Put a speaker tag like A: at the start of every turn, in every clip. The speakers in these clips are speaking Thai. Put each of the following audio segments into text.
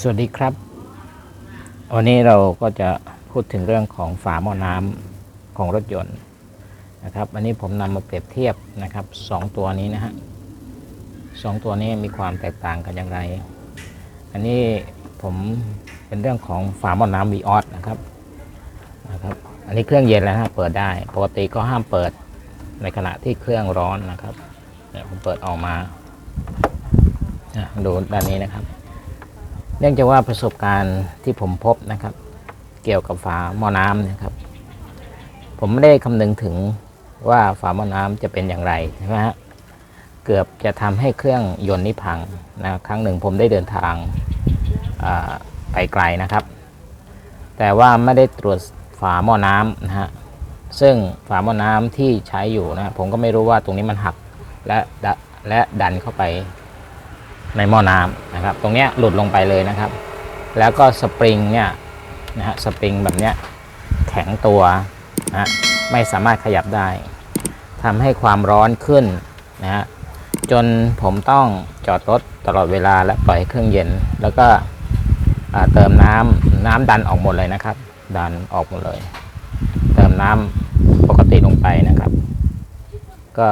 A: สวัสดีครับ วันนี้เราก็จะพูดถึงเรื่องของฝาหม้อน้ำของรถยนต์นะครับ อันนี้ผมนำมาเปรียบเทียบนะครับสองตัวนี้นะฮะสองตัวนี้มีความแตกต่างกันอย่างไร อันนี้ผมเป็นเรื่องของฝาหม้อน้ำวีออสนะครับนะครับ อันนี้เครื่องเย็นแล้วนะเปิดได้ ปกติก็ห้ามเปิดในขณะที่เครื่องร้อนนะครับเนี่ยผมเปิดออกมาดูด้านนี้นะครับ เนื่องจากว่าประสบการณ์ที่ผมพบนะครับ เกี่ยวกับฝาหม้อน้ำนะครับ ผมไม่ได้คำนึงถึงว่าฝาหม้อน้ำจะเป็นอย่างไรใช่ไหมฮะเกือบจะทำให้เครื่องยนต์นี้พังนะครั้งหนึ่งผมได้เดินทางาไปไกลนะครับ แต่ว่าไม่ได้ตรวจฝาหม้อน้ำนะฮะซึ่งฝาหม้อน้ำที่ใช้อยู่นะผมก็ไม่รู้ว่าตรงนี้มันหักและและดันเข้าไป ในหม้อน้ำนะครับ ตรงนี้หลุดลงไปเลยนะครับ แล้วก็สปริงเนี่ยนะฮะสปริงแบบเนี้ยแข็งตัวนะฮะไม่สามารถขยับได้ทำให้ความร้อนขึ้นนะฮะจนผมต้องจอดรถตลอดเวลาและปล่อยเครื่องเย็น แล้วก็เติมน้ำน้ำดันออกหมดเลยนะครับ ดันออกหมดเลย เติมน้ำปกติลงไปนะครับ ก็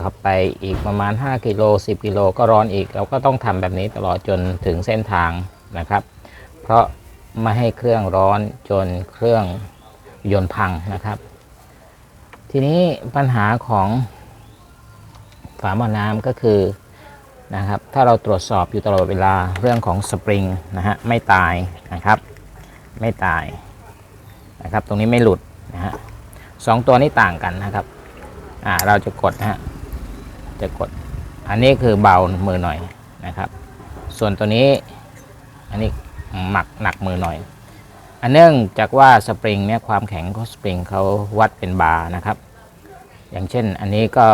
A: ขับไปอีกประมาณ 5 กิโล 10 กิโลก็ร้อนอีก เราก็ต้องทำแบบนี้ตลอดจนถึงเส้นทางนะครับ เพราะไม่ให้เครื่องร้อนจนเครื่องยนต์พังนะครับ ทีนี้ปัญหาของฝาหม้อน้ำก็คือนะครับ ถ้าเราตรวจสอบอยู่ตลอดเวลาเรื่องของสปริงนะฮะไม่ตายนะครับ ไม่ตายนะครับ ตรงนี้ไม่หลุดนะฮะสองตัวนี้ต่างกันนะครับ อ่า เราจะกดนะฮะ จะกด อันนี้คือเบามือหน่อยนะครับ ส่วนตัวนี้อันนี้หมักหนักมือหน่อย อันเนื่องจากว่าสปริงเนี่ยความแข็งของสปริงเขาวัดเป็นบาร์นะครับ อย่างเช่นอันนี้ก็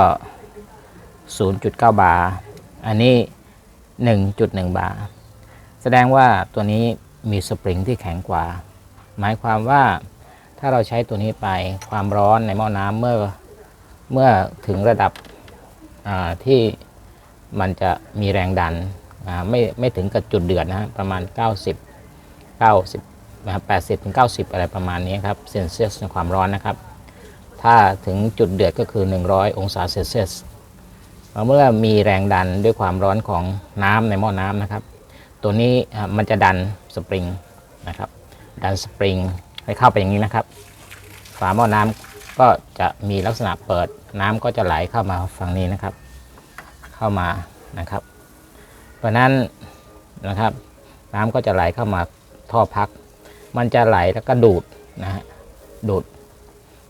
A: 0.9 บาร์อันนี้ 1.1 บาร์แสดงว่าตัวนี้มีสปริงที่แข็งกว่า หมายความว่าถ้าเราใช้ตัวนี้ไปความร้อนในหม้อน้ำเมื่อเมื่อถึงระดับ ที่มันจะมีแรงดันไม่ไม่ถึงกับจุดเดือดนะฮะประมาณ 90 90นะครับ80ถึง90 อะไรประมาณนี้ครับเซนเซียสในความร้อนนะครับ ถ้าถึงจุดเดือดก็คือ 100 องศาเซลเซียสเมื่อมีแรงดันด้วยความร้อนของน้ำในหม้อน้ำนะครับ ตัวนี้มันจะดันสปริงนะครับ ดันสปริงให้เข้าไปอย่างนี้นะครับ ฝาหม้อน้ำ ก็จะมีลักษณะเปิดน้ำก็จะไหลเข้ามาฝั่งนี้นะครับ เข้ามานะครับ เพราะนั้นนะครับ น้ำก็จะไหลเข้ามาท่อพัก มันจะไหลแล้วก็ดูดนะฮะดูด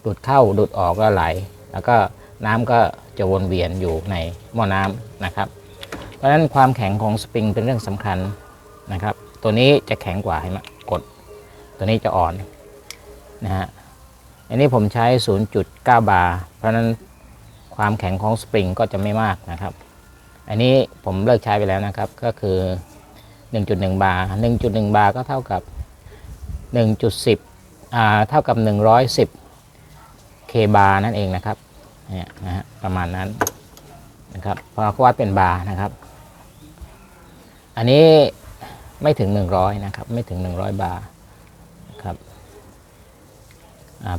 A: ดูดเข้าดูดออกก็ไหล แล้วก็น้ำก็จะวนเวียนอยู่ในหม้อน้ำนะครับ เพราะฉะนั้นความแข็งของสปริงเป็นเรื่องสำคัญนะครับ ตัวนี้จะแข็งกว่าเห็นไหมกด ตัวนี้จะอ่อนนะฮะ อันนี้ผมใช้ 0.9 บาร์ เพราะนั้นความแข็งของสปริงก็จะไม่มากนะครับ อันนี้ผมเลิกใช้ไปแล้วนะครับ ก็คือ 1.1 บาร์ 1.1 บาร์ก็เท่ากับ 1.10อ่าเท่ากับ 110 k บาร์นั่นเองนะครับ เนี่ยนะฮะประมาณนั้นนะครับเพราะเขาวัดเป็นบาร์นะครับ อันนี้ไม่ถึง 100 นะครับ ไม่ถึง 100 บาร์นะครับ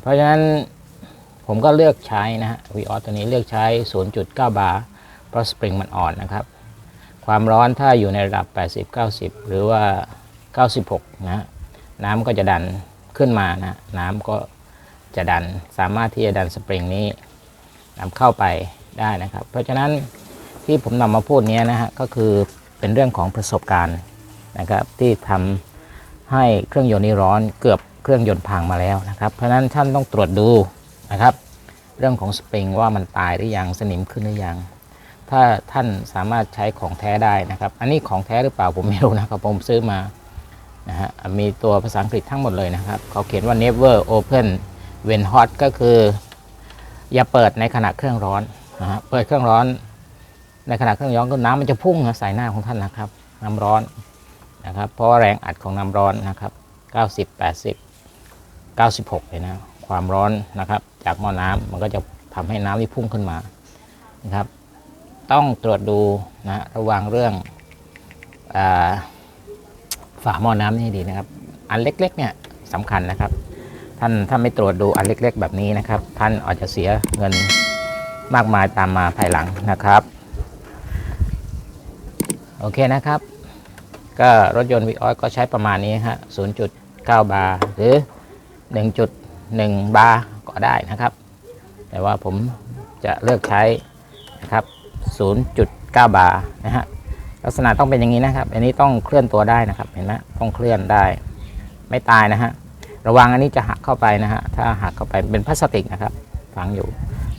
A: เพราะฉะนั้นผมก็เลือกใช้นะฮะวีออตัวนี้เลือกใช้ 0.9 บาร์เพราะสปริงมันอ่อนนะครับ ความร้อนถ้าอยู่ในระดับ 80 90 หรือว่า 96 นะน้ำก็จะดันขึ้นมานะน้ำก็จะดันสามารถที่จะดันสปริงนี้นำเข้าไปได้นะครับ เพราะฉะนั้นที่ผมนำมาพูดนี้นะฮะก็คือเป็นเรื่องของประสบการณ์นะครับที่ทำให้เครื่องยนต์นี้ร้อนเกือบ เครื่องยนต์พังมาแล้วนะครับ เพราะนั้นท่านต้องตรวจดูนะครับ เรื่องของสปริงว่ามันตายหรือยังสนิมขึ้นหรือยังถ้าท่านสามารถใช้ของแท้ได้นะครับ อันนี้ของแท้หรือเปล่าผมไม่รู้นะครับผมซื้อมานะฮะมีตัวภาษาอังกฤษทั้งหมดเลยนะครับ เขาเขียนว่า never open when hot ก็คือ อย่าเปิดในขณะเครื่องร้อนนะฮะเปิดเครื่องร้อน ในขณะเครื่องร้อนก็น้ำมันจะพุ่งนะใส่หน้าของท่านนะครับ น้ำร้อนนะครับ เพราะแรงอัดของน้ำร้อนนะครับ 90 80 96เลยนะความร้อนนะครับ จากหม้อน้ำมันก็จะทำให้น้ำที่พุ่งขึ้นมานะครับ ต้องตรวจดูนะระวังเรื่องอฝาหม้อน้ำนี่ให้ดีนะครับ อันเล็กๆเนี่ยสำคัญนะครับ ท่านถ้าไม่ตรวจดูอันเล็ก ๆ แบบนี้นะครับ ท่านอาจจะเสียเงินมากมายตามมาภายหลังนะครับโอเคนะครับ ก็รถยนต์วิออยก็ใช้ประมาณนี้ฮะ0.9 บาร์หรือ 1.1 บาร์ก็ได้นะครับ แต่ว่าผมจะเลือกใช้นะครับ 0.9 บาร์นะฮะลักษณะต้องเป็นอย่างนี้นะครับ อันนี้ต้องเคลื่อนตัวได้นะครับ เห็นไหมต้องเคลื่อนได้ ไม่ตายนะฮะ ระวังอันนี้จะหักเข้าไปนะฮะ ถ้าหักเข้าไปเป็นพลาสติกนะครับ ฝังอยู่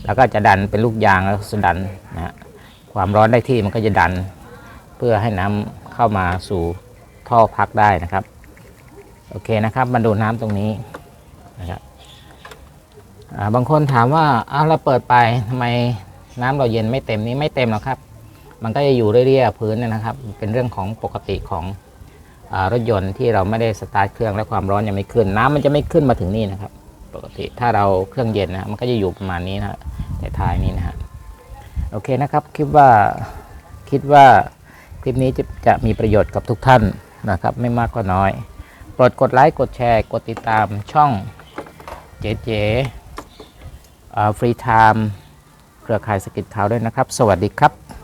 A: แล้วก็จะดันเป็นลูกยางแล้วจะดันนะฮะ ความร้อนได้ที่มันก็จะดัน เพื่อให้น้ำเข้ามาสู่ท่อพักได้นะครับ โอเคนะครับ มาดูน้ำตรงนี้ นะครับาบางคนถามว่าอ้าเราเปิดไปทำไมน้ำเราเย็นไม่เต็มนี้ไม่เต็มหรอกครับ มันก็จะอยู่เรื่อยๆพื้นนยนะครับ เป็นเรื่องของปกติของอรถยนต์ที่เราไม่ได้สตาร์ทเครื่องและความร้อนยังไม่ขึ้น น้ำมันจะไม่ขึ้นมาถึงนี่นะครับ ปกติถ้าเราเครื่องเย็นนะมันก็จะอยู่ประมาณนี้นะฮะแต่ท้ายนี้นะฮะโอเคนะครับคิดว่าคิดว่าคลิปนี้จะจะมีประโยชน์กับทุกท่านนะครับ ไม่มากก็น้อยโปรดกดไลค์กดแชร์ กดติดตามช่อง เจ๊เจ๊ฟรีไทม์เครือข่ายสกิจข่าวด้วยนะครับ สวัสดีครับ